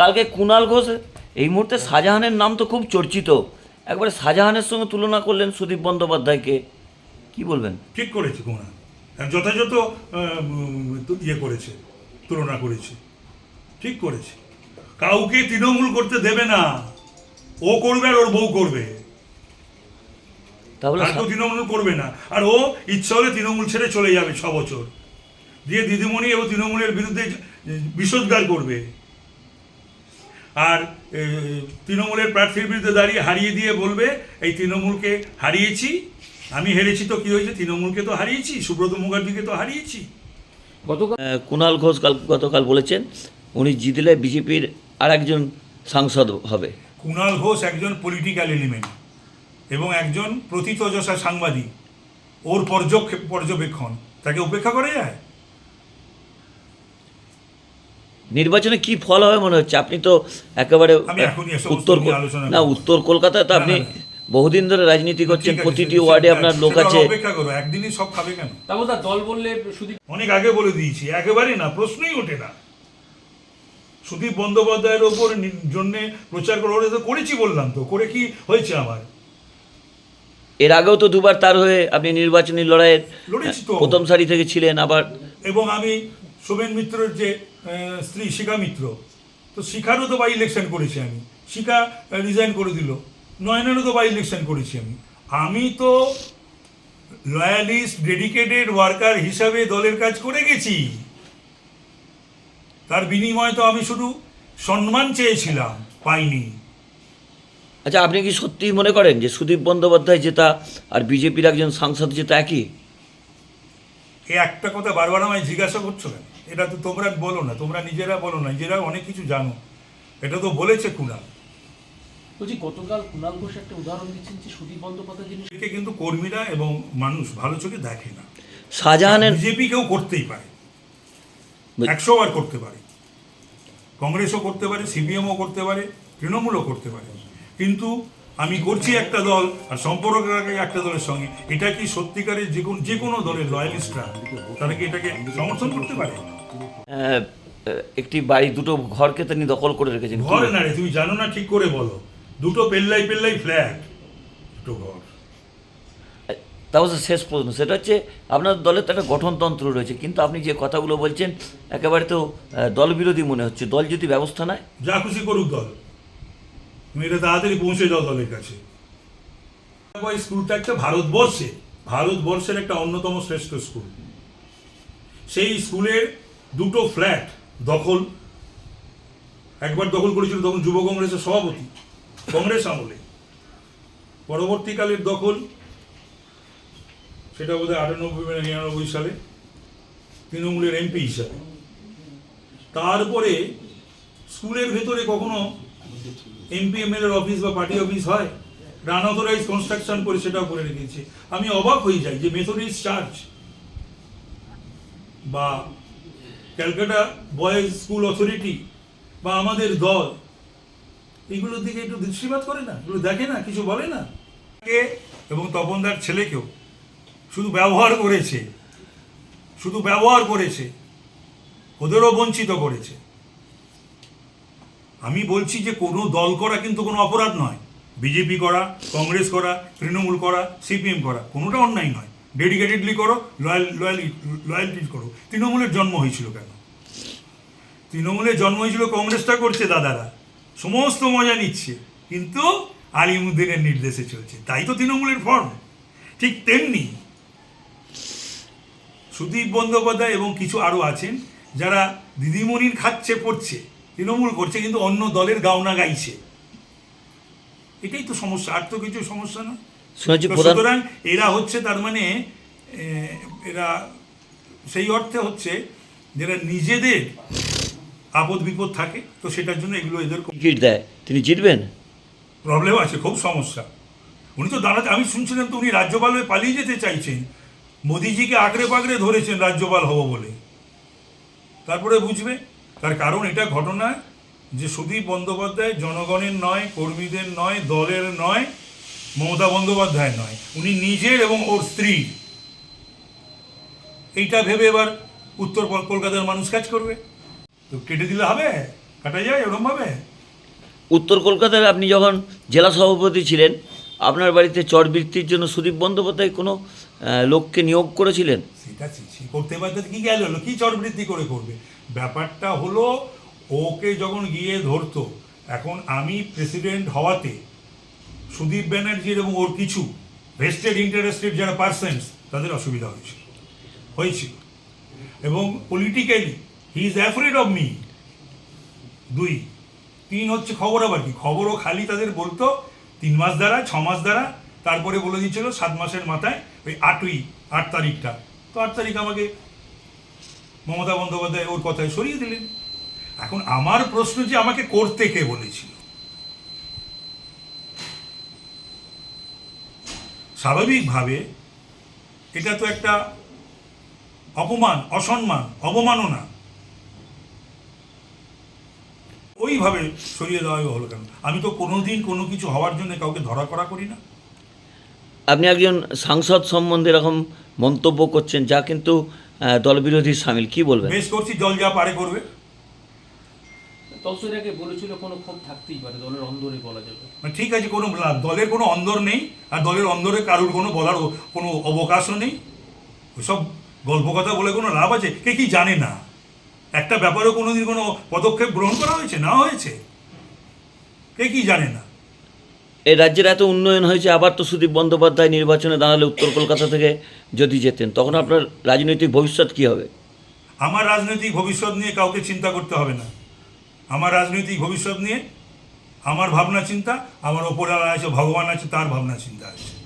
কালকে কুণাল ঘোষ এই মুহূর্তে শাহজাহানের নাম তো খুব চর্চিত। একবারে শাহজাহানের সঙ্গে তুলনা করলেন সুদীপ বন্দ্যোপাধ্যায়কে। কি বলবেন? ঠিক করেছে কোনা যথাযথ তো- ইয়ে করেছে তুলনা করেছে। ঠিক করেছে। কাউকে তৃণমূল করতে দেবে না। ও করবে আর ওর বউ করবে। তাহলে আর কেউ তৃণমূল করবে না। আর ও ইচ্ছা হলে তৃণমূল ছেড়ে চলে যাবে ছ বছর। দিয়ে দিদিমণি এবং তৃণমূলের বিরুদ্ধে বিষোদ্গার করবে। আর তৃণমূলের প্রার্থীর বিরুদ্ধে দাঁড়িয়ে হারিয়ে দিয়ে বলবে এই তৃণমূলকে হারিয়েছি আমি হেরেছি তো কি হয়েছে? তৃণমূলকে তো হারিয়েছি সুব্রত মুখার্জিকে তো হারিয়েছি। গতকাল কুণাল ঘোষ কাল গতকাল বলেছেন উনি জিতলে বিজেপির আর একজন সাংসদ হবে। কুণাল ঘোষ একজন পলিটিক্যাল এলিমেন্ট এবং একজন প্রথিতযশা সাংবাদিক। ওর পর্যক্ষে- পর্যবেক্ষণ। তাকে উপেক্ষা করা যায়? নির্বাচনে কি ফল হবে মনে হচ্ছে? আপনি তো একেবারে উত্তর না উত্তর কলকাতায় তো আপনি। বহুদিন ধরে রাজনীতি করছেন প্রতিটি ওয়ার্ডে আপনার লোক আছে। অপেক্ষা করো একদিনই সব খাবে কেন? দল বললে সুদীপ অনেক আগে বলে দিয়েছি একেবারে না প্রশ্নই ওঠে না। সুদীপ বন্দ্যোপাধ্যায়ের ওপর জন্য প্রচার করে ওরা তো করেছি বললাম তো করে কি হয়েছে আমার? এর আগেও তো দুবার তার হয়ে আপনি নির্বাচনী লড়াইয়ের প্রথম সারি থেকে ছিলেন আবার এবং আমি সোমেন মিত্রের যে স্ত্রী শিখা মিত্র। তো শিখারও তো বাই ইলেকশন করেছি আমি। শিখা রিজাইন করে দিল। নয়নেরও তো বাই ইলেকশন করেছি আমি। আমি তো লয়ালিস্ট ডেডিকেটেড ওয়ার্কার হিসাবে দলের কাজ করে গেছি। তার বিনিময়ে তো আমি শুধু সম্মান চেয়েছিলাম, পাইনি। আচ্ছা আপনি কি সত্যিই মনে করেন যে সুদীপ বন্দ্যোপাধ্যায় জেতা আর বিজেপির একজন সাংসদ জেতা একই? এই একটা কথা বারবার আমায় জিজ্ঞাসা করছ কেন? এটা তো তোমরা বলো না তোমরা নিজেরা বলো না নিজেরা অনেক কিছু জানো। এটা তো বলেছে কুণাল। বলছি গতকাল কুণাল ঘোষ একটা উদাহরণ দিচ্ছেন যে সুদীপ বন্দ্যোপাধ্যায় যিনি কিন্তু কর্মীরা এবং মানুষ ভালো চোখে দেখে না। শাহজাহানের বিজেপি কেউ করতেই পারে। একশো বার করতে পারে। কংগ্রেসও করতে পারে সিপিএমও করতে পারে তৃণমূলও করতে পারে। কিন্তু আমি করছি একটা দল আর সম্পর্ক রাখে একটা দলের সঙ্গে। এটা কি সত্যিকারের যে কোনো যে কোনো দলের লয়ালিস্টরা তারা কি এটাকে সমর্থন করতে পারে? একটি বাড়ি দুটো ঘরকে তিনি দখল করে রেখেছেন। ঘর না রে তুমি জানো না ঠিক করে বলো। দুটো পেল্লাই পেল্লাই ফ্ল্যাট দুটো ঘর। তাও শেষ প্রশ্ন। সেটা হচ্ছে আপনার দলের তো একটা গঠনতন্ত্র রয়েছে কিন্তু আপনি যে কথাগুলো বলছেন একেবারে তো আহ, দলবিরোধী মনে হচ্ছে। দল যদি ব্যবস্থা নেয়? যা খুশি করুক দল। তুমি এটা তাড়াতাড়ি পৌঁছে যাও দলের কাছে। স্কুলটা একটা ভারতবর্ষে, ভারতবর্ষের একটা অন্যতম শ্রেষ্ঠ স্কুল সেই স্কুলের দুটো ফ্ল্যাট দখল। একবার দখল করেছিল তখন যুব কংগ্রেসের সভাপতি, কংগ্রেস আমলে। পরবর্তীকালের দখল, সেটা বোধ হয় আটানব্বই নিরানব্বই সালে, তৃণমূলের এমপি হিসাবে। তারপরে স্কুলের ভেতরে কখনো এমপি এর অফিস বা পার্টি অফিস হয় রানঅথরাইজ কনস্ট্রাকশন করে সেটাও করে রেখেছে। আমি অবাক হয়ে যাই যে মেথোডিস্ট চার্চ বা ক্যালকাটা বয়েজ স্কুল অথরিটি বা আমাদের দল, এগুলোর দিকে একটু দৃষ্টিপাত করে না? এগুলো দেখে না? কিছু বলে না? এবং তপনদার ছেলেকেও শুধু ব্যবহার করেছে, শুধু ব্যবহার করেছে, ওদেরও বঞ্চিত করেছে। আমি বলছি যে কোনো দল করা কিন্তু কোনো অপরাধ নয়। বিজেপি করা, কংগ্রেস করা, তৃণমূল করা, সিপিএম করা, কোনোটা অন্যায় নয়। ডেডিকেটেডলি করো লয়াল লয়ালি লয়ালটি করো। তৃণমূলের জন্ম হয়েছিল কেন? তৃণমূলের জন্ম হয়েছিল, কংগ্রেসটা করছে দাদারা। সমস্ত মজা নিচ্ছে। কিন্তু আলিমুদ্দিনের নির্দেশে চলছে। তাই তো তৃণমূলের ফর্ম ঠিক তেমনি সুদীপ বন্দ্যোপাধ্যায় এবং কিছু আরও আছেন, যারা দিদিমণির খাচ্ছে, পড়ছে। তৃণমূল করছে কিন্তু অন্য দলের গাওনা গাইছে। এটাই তো সমস্যা আর তো কিছু সমস্যা না সুতরাং এরা হচ্ছে তার মানে এরা সেই অর্থে হচ্ছে যারা নিজেদের আপদ বিপদ থাকে তো সেটার জন্য এগুলো এদের টিকিট দেয়। তিনি জিতবেন? প্রবলেম আছে খুব সমস্যা। উনি তো দাঁড়াতে আমি শুনছিলাম তো উনি রাজ্যপাল হয়ে পালিয়ে যেতে চাইছেন। মোদিজিকে আঁকড়ে পাকড়ে ধরেছেন রাজ্যপাল হব বলে। তারপরে বুঝবে তার কারণ এটা ঘটনা যে সুদীপ বন্দ্যোপাধ্যায় জনগণের নয় কর্মীদের নয় দলের নয় মমতা বন্দ্যোপাধ্যায় নয়। উনি নিজের এবং ওর স্ত্রী এইটা ভেবে এবার উত্তর কলকাতার মানুষ কাজ করবে। তো কেটে দিলে হবে কাটা যায় ওরমভাবে উত্তর কলকাতায় আপনি যখন জেলা সভাপতি ছিলেন আপনার বাড়িতে চরবৃত্তির জন্য সুদীপ বন্দ্যোপাধ্যায় কোনো লোককে নিয়োগ করেছিলেন? সেটা করতে পারতে কি গেল? কি চরবৃত্তি করে করবে? ব্যাপারটা হলো, ওকে যখন গিয়ে ধরতো, এখন আমি প্রেসিডেন্ট হওয়াতে, সুদীপ ব্যানার্জির এবং ওর কিছু ভেস্টেড ইন্টারেস্টেড যারা পার্সেন্স তাদের অসুবিধা হয়েছিল হয়েছিল এবং politically he is afraid of me দুই, তিন হচ্ছে খবর আবার কি? খবরও খালি তাদের বলতো, তিন মাস দ্বারা, ছ মাস দ্বারা, তারপরে বলে দিচ্ছিল সাত মাসের মাথায়, ওই আটই, আট তারিখটা। তো আট তারিখ আমাকে মমতা বন্দ্যোপাধ্যায় ওর কথায় সরিয়ে দিলেন। এখন আমার প্রশ্ন যে আমাকে করতে কে বলেছিল? স্বাভাবিকভাবে এটা তো একটা অপমান, অসম্মান, অবমাননা। ওইভাবে সরিয়ে দেওয়া হলো কেন? আমি তো কোনোদিন কোনো কিছু হওয়ার জন্য কাউকে ধরা করা করি না। আপনি একজন সাংসদ সম্বন্ধে এরকম মন্তব্য করছেন যা কিন্তু দলবিরোধী সামিল কি বলবেন? বেশ করছি দল যা পারে করবে। আগে বলেছিল কোনো ক্ষোভ থাকতেই পারে দলের অন্দরে বলা যাবে। মানে ঠিক আছে কোনো লাভ দলের কোনো অন্দর নেই আর দলের অন্দরে কারুর কোনো বলার কোনো অবকাশও নেই। ওসব গল্প কথা বলে কোনো লাভ আছে? কে কি জানে না? একটা ব্যাপারেও কোনোদিন কোনো পদক্ষেপ গ্রহণ করা হয়েছে না হয়েছে? কে কি জানে না? এই রাজ্যের এত উন্নয়ন হয়েছে, আবার তো সুদীপ বন্দ্যোপাধ্যায় নির্বাচনে দাঁড়ালে উত্তর কলকাতা থেকে যদি যেতেন, তখন আপনার রাজনৈতিক ভবিষ্যৎ কি হবে? আমার রাজনৈতিক ভবিষ্যৎ নিয়ে কাউকে চিন্তা করতে হবে না। আমার রাজনৈতিক ভবিষ্যৎ নিয়ে আমার ভাবনা চিন্তা, আমার ওপরে আছে, ভগবান আছে, তার ভাবনা চিন্তা আছে।